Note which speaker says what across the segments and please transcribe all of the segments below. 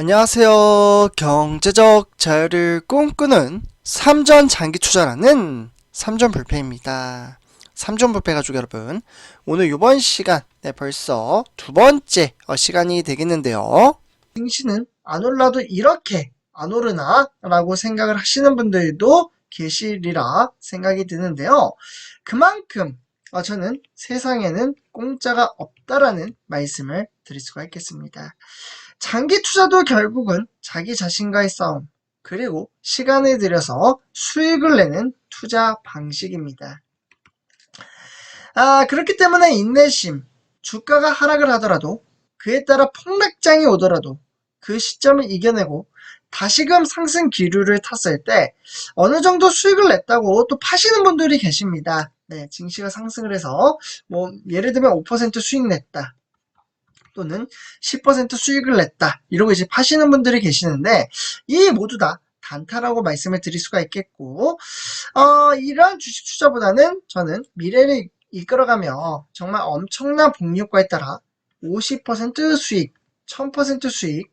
Speaker 1: 안녕하세요. 경제적 자유를 꿈꾸는 삼전 장기 투자라는 삼전 불패입니다. 삼전 불패 가족 여러분, 오늘 이번 시간 네, 벌써 두 번째 어, 시간이 되겠는데요. 증시는 안 올라도 이렇게 안 오르나? 라고 생각을 하시는 분들도 계시리라 생각이 드는데요. 그만큼 어, 저는 세상에는 공짜가 없다라는 말씀을 드릴 수가 있겠습니다. 장기 투자도 결국은 자기 자신과의 싸움, 그리고 시간을 들여서 수익을 내는 투자 방식입니다. 아, 그렇기 때문에 인내심, 주가가 하락을 하더라도 그에 따라 폭락장이 오더라도 그 시점을 이겨내고 다시금 상승 기류를 탔을 때 어느 정도 수익을 냈다고 또 파시는 분들이 계십니다. 네, 증시가 상승을 해서 뭐 예를 들면 5% 수익 냈다. 또는 10% 수익을 냈다. 이러고 이제 파시는 분들이 계시는데 이 모두 다 단타라고 말씀을 드릴 수가 있겠고 어, 이러한 주식 투자보다는 저는 미래를 이끌어가며 정말 엄청난 복리효과에 따라 50% 수익, 1000% 수익,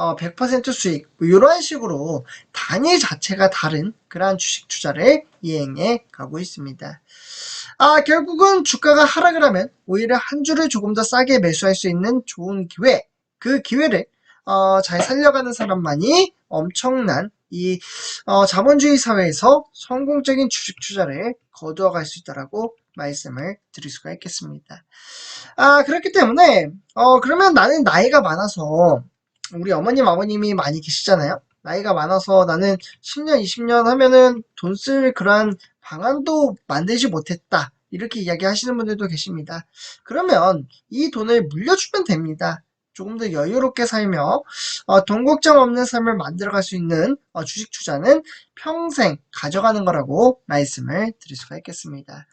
Speaker 1: 어, 100% 수익 뭐 이런 식으로 단위 자체가 다른 그러한 주식 투자를 이행해 가고 있습니다. 아, 결국은 주가가 하락을 하면 오히려 한 주를 조금 더 싸게 매수할 수 있는 좋은 기회, 그 기회를 어, 잘 살려가는 사람만이 엄청난 이 어, 자본주의 사회에서 성공적인 주식 투자를 거두어갈 수 있다라고 말씀을 드릴 수가 있겠습니다. 아, 그렇기 때문에 어, 그러면 나는 나이가 많아서 우리 어머님 아버님이 많이 계시잖아요. 나이가 많아서 나는 10년, 20년 하면은 돈 쓸 그러한 방안도 만들지 못했다. 이렇게 이야기 하시는 분들도 계십니다. 그러면 이 돈을 물려주면 됩니다. 조금 더 여유롭게 살며 어, 돈 걱정 없는 삶을 만들어갈 수 있는 어, 주식 투자는 평생 가져가는 거라고 말씀을 드릴 수가 있겠습니다.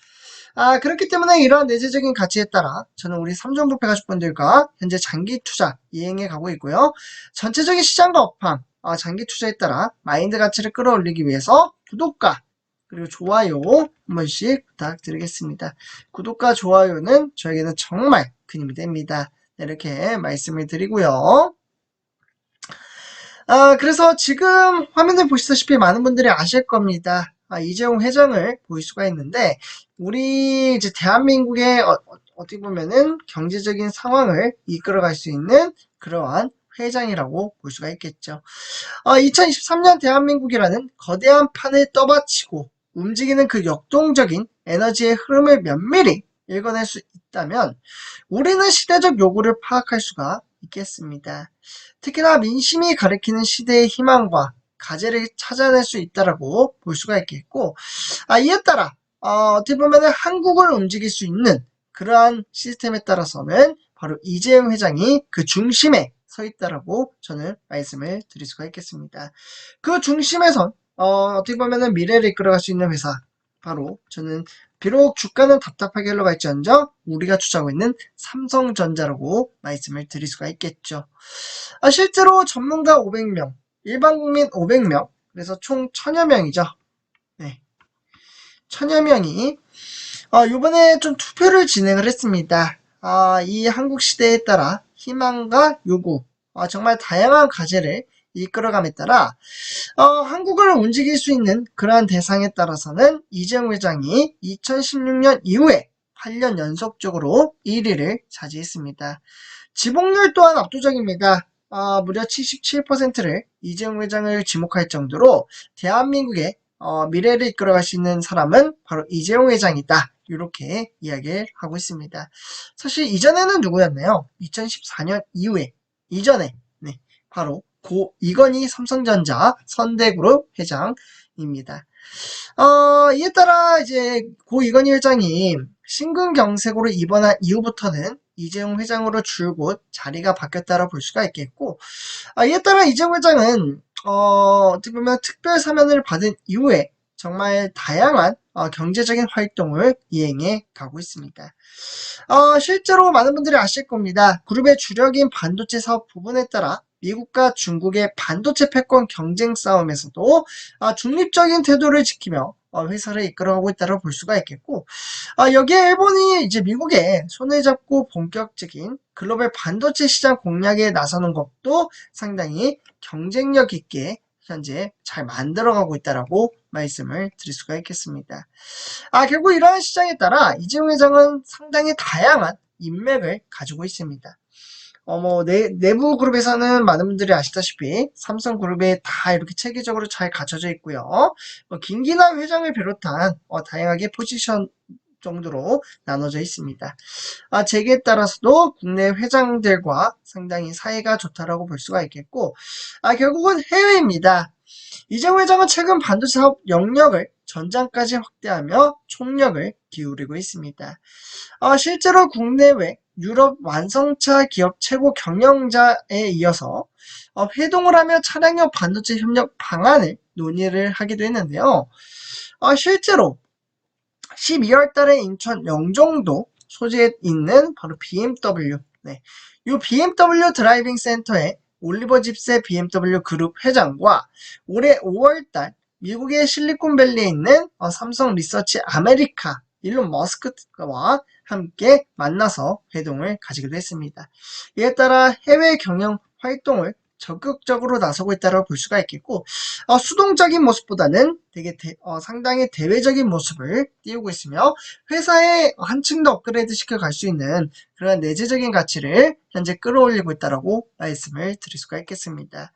Speaker 1: 아, 그렇기 때문에 이러한 내재적인 가치에 따라 저는 우리 삼종부패 가족분들과 현재 장기 투자 이행해 가고 있고요. 전체적인 시장과 업황, 어, 장기 투자에 따라 마인드 가치를 끌어올리기 위해서 구독과 그리고 좋아요 한 번씩 부탁드리겠습니다. 구독과 좋아요는 저에게는 정말 큰 힘이 됩니다. 네, 이렇게 말씀을 드리고요. 아, 그래서 지금 화면을 보시다시피 많은 분들이 아실 겁니다. 아, 이재용 회장을 볼 수가 있는데, 우리 이제 대한민국의 어, 떻게 보면은 경제적인 상황을 이끌어갈 수 있는 그러한 회장이라고 볼 수가 있겠죠. 어, 2023년 대한민국이라는 거대한 판을 떠받치고 움직이는 그 역동적인 에너지의 흐름을 면밀히 읽어낼 수 있다면 우리는 시대적 요구를 파악할 수가 있겠습니다. 특히나 민심이 가리키는 시대의 희망과 가제를 찾아낼 수 있다라고 볼 수가 있겠고 아, 이에 따라 어, 떻게 보면 한국을 움직일 수 있는 그러한 시스템에 따라서는 바로 이재용 회장이 그 중심에 서 있다라고 저는 말씀을 드릴 수가 있겠습니다. 그 중심에선 어, 어떻게 보면은 미래를 이끌어갈 수 있는 회사 바로 저는 비록 주가는 답답하게 흘러갈지언정 우리가 투자하고 있는 삼성전자라고 말씀을 드릴 수가 있겠죠. 아, 실제로 전문가 500명, 일반 국민 500명, 그래서 총 1000여 명이죠. 네. 1000여 명이 어, 이번에 좀 투표를 진행을 했습니다. 아, 이 한국 시대에 따라 희망과 요구, 아, 정말 다양한 과제를 이끌어감에 따라 어, 한국을 움직일 수 있는 그러한 대상에 따라서는 이재용 회장이 2016년 이후에 8년 연속적으로 1위를 차지했습니다. 지봉률 또한 압도적입니다. 어, 무려 77%를 이재용 회장을 지목할 정도로 대한민국의 어, 미래를 이끌어갈 수 있는 사람은 바로 이재용 회장이다. 이렇게 이야기를 하고 있습니다. 사실 이전에는 누구였나요? 2014년 이후에 이전에 네, 바로 고 이건희 삼성전자 선대그룹 회장입니다. 어, 이에 따라 이제 고 이건희 회장이 신근경색으로 입원한 이후부터는 이재용 회장으로 줄곧 자리가 바뀌었다고 볼 수가 있겠고, 아, 이에 따라 이재용 회장은 어, 어떻게 보면 특별 사면을 받은 이후에 정말 다양한 어, 경제적인 활동을 이행해 가고 있습니다. 어, 실제로 많은 분들이 아실 겁니다. 그룹의 주력인 반도체 사업 부분에 따라 미국과 중국의 반도체 패권 경쟁 싸움에서도 아, 중립적인 태도를 지키며 어, 회사를 이끌어가고 있다고 볼 수가 있겠고, 아, 여기에 일본이 이제 미국에 손을 잡고 본격적인 글로벌 반도체 시장 공략에 나서는 것도 상당히 경쟁력 있게 현재 잘 만들어가고 있다라고 말씀을 드릴 수가 있겠습니다. 아, 결국 이러한 시장에 따라 이재용 회장은 상당히 다양한 인맥을 가지고 있습니다. 어, 뭐, 내, 내부 그룹에서는 많은 분들이 아시다시피 삼성 그룹에 다 이렇게 체계적으로 잘 갖춰져 있고요. 뭐, 김기남 회장을 비롯한 어, 다양하게 포지션 정도로 나눠져 있습니다. 아, 재계에 따라서도 국내 회장들과 상당히 사이가 좋다라고 볼 수가 있겠고, 아, 결국은 해외입니다. 이재용 회장은 최근 반도체 사업 영역을 전장까지 확대하며 총력을 기울이고 있습니다. 어, 실제로 국내외 유럽 완성차 기업 최고 경영자에 이어서 어, 회동을 하며 차량용 반도체 협력 방안을 논의를 하기도 했는데요. 어, 실제로 12월 달에 인천 영종도 소재에 있는 바로 BMW. 네. 이 BMW 드라이빙 센터에 올리버 집세 BMW 그룹 회장과 올해 5월 달 미국의 실리콘밸리에 있는 어, 삼성 리서치 아메리카 일론 머스크와 함께 만나서 회동을 가지기도 했습니다. 이에 따라 해외 경영 활동을 적극적으로 나서고 있다고 볼 수가 있겠고 어, 수동적인 모습보다는 되게 대- 어, 상당히 대외적인 모습을 띄우고 있으며 회사에 한층 더 업그레이드 시켜 갈 수 있는 그런 내재적인 가치를 현재 끌어올리고 있다고 말씀을 드릴 수가 있겠습니다.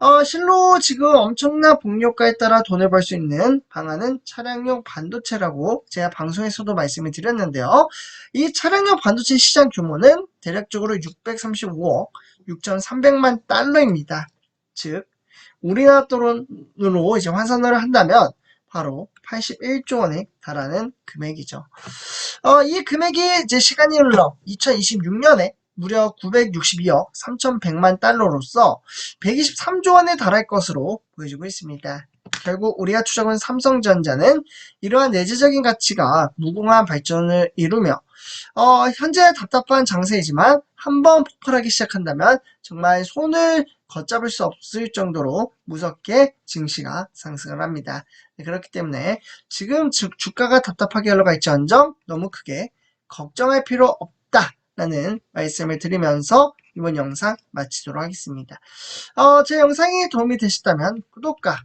Speaker 1: 어, 실로 지금 엄청난 복료가에 따라 돈을 벌 수 있는 방안은 차량용 반도체라고 제가 방송에서도 말씀을 드렸는데요. 이 차량용 반도체 시장 규모는 대략적으로 635억 6,300만 달러입니다. 즉, 우리나라 돈으로 이제 환산을 한다면 바로 81조 원에 달하는 금액이죠. 어, 이 금액이 이제 시간이 흘러 2026년에 무려 962억 3,100만 달러로서 123조 원에 달할 것으로 보여지고 있습니다. 결국 우리가 추정한 삼성전자는 이러한 내재적인 가치가 무궁한 발전을 이루며 어, 현재 답답한 장세이지만 한번 폭발하기 시작한다면 정말 손을 걷잡을 수 없을 정도로 무섭게 증시가 상승을 합니다. 네, 그렇기 때문에 지금 주, 주가가 답답하게 흘러가 있지언정 너무 크게 걱정할 필요 없다라는 말씀을 드리면서 이번 영상 마치도록 하겠습니다. 어, 제 영상이 도움이 되셨다면 구독과